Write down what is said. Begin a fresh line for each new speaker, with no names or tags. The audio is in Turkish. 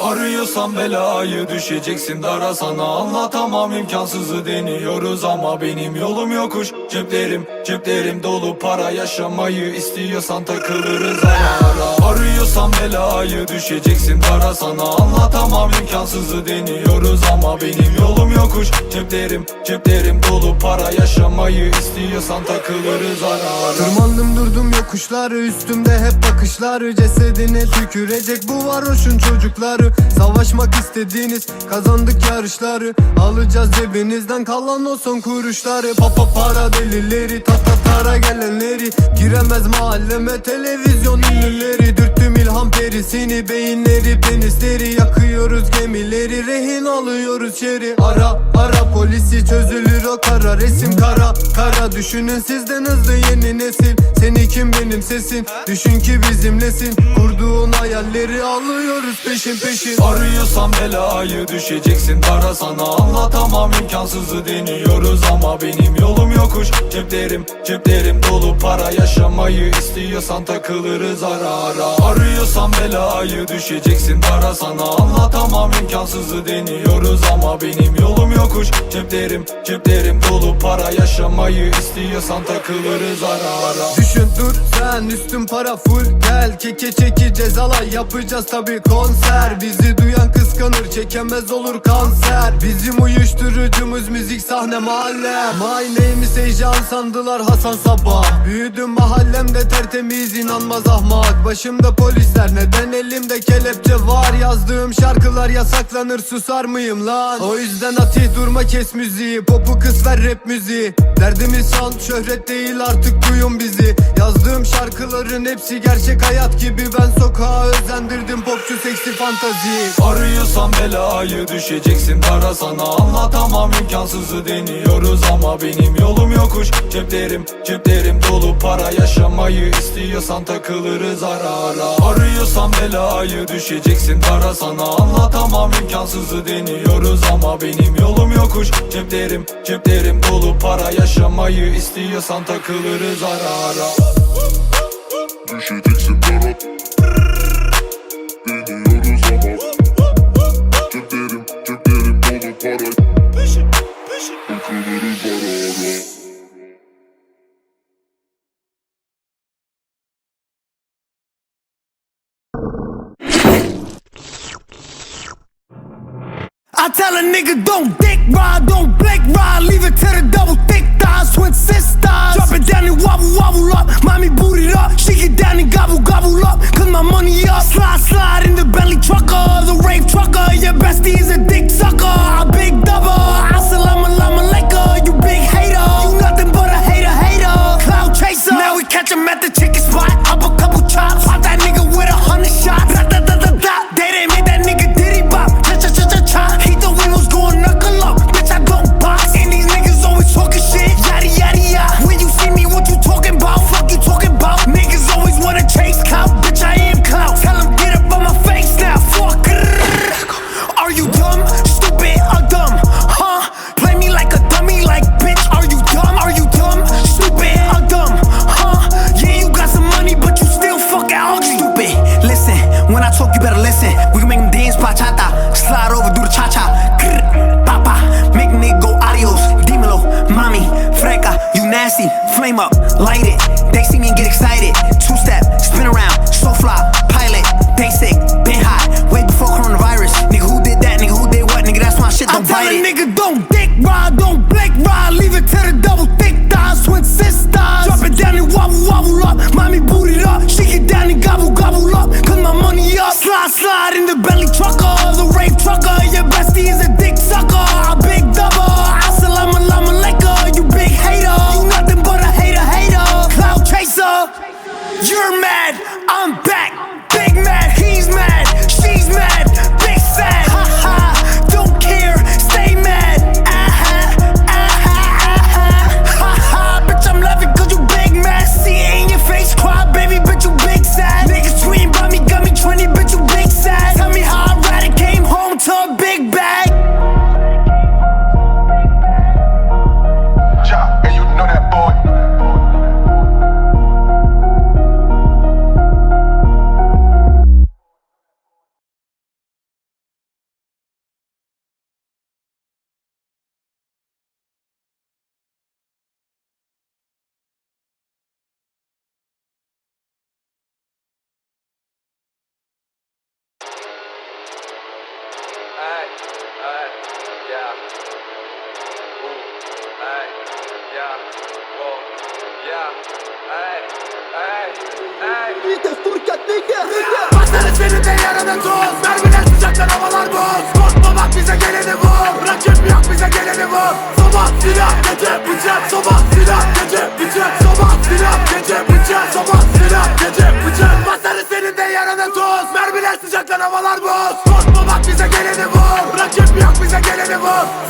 Arıyorsan belayı düşeceksin dara. Sana Anlatamam imkansızı deniyoruz ama benim yolum yokuş. Ceplerim ceplerim dolu. Para yaşamayı istiyorsan takılırız ara ara. Arıyorsan belayı düşeceksin dara. Sana Anlatamam imkansızı deniyoruz ama benim yolum yokuş. Ceplerim ceplerim dolu. Para yaşamayı istiyorsan takılırız ara ara.
Tırmandım durdum yokuşları. Üstümde hep bakışları. Cesedine tükürecek bu varoşun çocukları Savaşmak istediğiniz kazandık yarışları. Alacağız cebinizden kalan o son kuruşları. Papa para delileri tat tat tara gelenleri. Giremez mahalleme televizyon ünlüleri. Dürttüm ilham perisini beyinleri penisleri Yakıyoruz gemileri rehin alıyoruz şeri. Ara ara polisi çözülür o kara. Resim kara Kara. Düşünün sizden hızlı yeni nesil. Seni kim benim sesin? Düşün ki bizimlesin. Kurduğun hayalleri alıyoruz peşin peşin
Arıyorsan belayı düşeceksin dara sana. Anlatamam imkansızı deniyoruz ama benim yolum yokuş. Ceplerim ceplerim dolu. Para yaşamayı istiyorsan takılırız ara ara. Arıyorsan belayı düşeceksin dara sana. Anlatamam imkansızı deniyoruz ama benim yolum yokuş. Ceplerim ceplerim dolu. Para yaşamayı istiyorsan takılırız ara ara.
Düşün dur sen. Üstün para full. Gel keke çeki cezalar yapacağız. Tabi konser Bizi duyan kıskanır çekemez olur kanser. Bizim uyuşturucumuz müzik sahne mahalle. My name is Heyecan sandılar Hasan Sabah. Büyüdüm mahallemde tertemiz inanmaz ahmak. Başımda polisler neden elimde kelepçe var? Yazdığım şarkılar yasaklanır susar mıyım lan? O yüzden Ati durma kes müziği Popu kıs ver rap müziği. Derdimiz sound şöhret değil artık duyun bizi. Yazdığım şarkıların hepsi gerçek hayat gibi. Ben sokağa özendirdim popçu seksi fantazi
Arıyorsan belayı düşeceksin dara sana. Anlatamam imkansızı deniyoruz ama benim yolum yokuş. Ceplerim ceplerim dolu para yaşamayı istiyorsan takılırız ara ara. Arıyorsan belayı düşeceksin dara sana. Anlatamam imkansızı deniyoruz ama benim yolum yokuş. Ceplerim ceplerim dolu para yaşamayı istiyorsan takılırız ara ara.
Düşeceksin dara
I tell a nigga don't dick ride, don't blink ride, leave it to the double thick thighs, twin sisters. Drop it down and wobble wobble up, mommy boot it up, shake it down and gobble gobble up, cause my money up. Slide slide in the Bentley trucker, light it. Hey, hey, yeah. Boom. Hey, yeah. Oh, Boom. Toz. Mermiler sıcaklar havalar boz. Korkma bak bize geleni vur. Rakip yok bize geleni vur. Sabah silah gece bıçak. Sabah
silah gece bıçak. Sabah silah gece bıçak. Sabah silah gece
bıçak. Başlarız birinde yaradan toz. Mermiler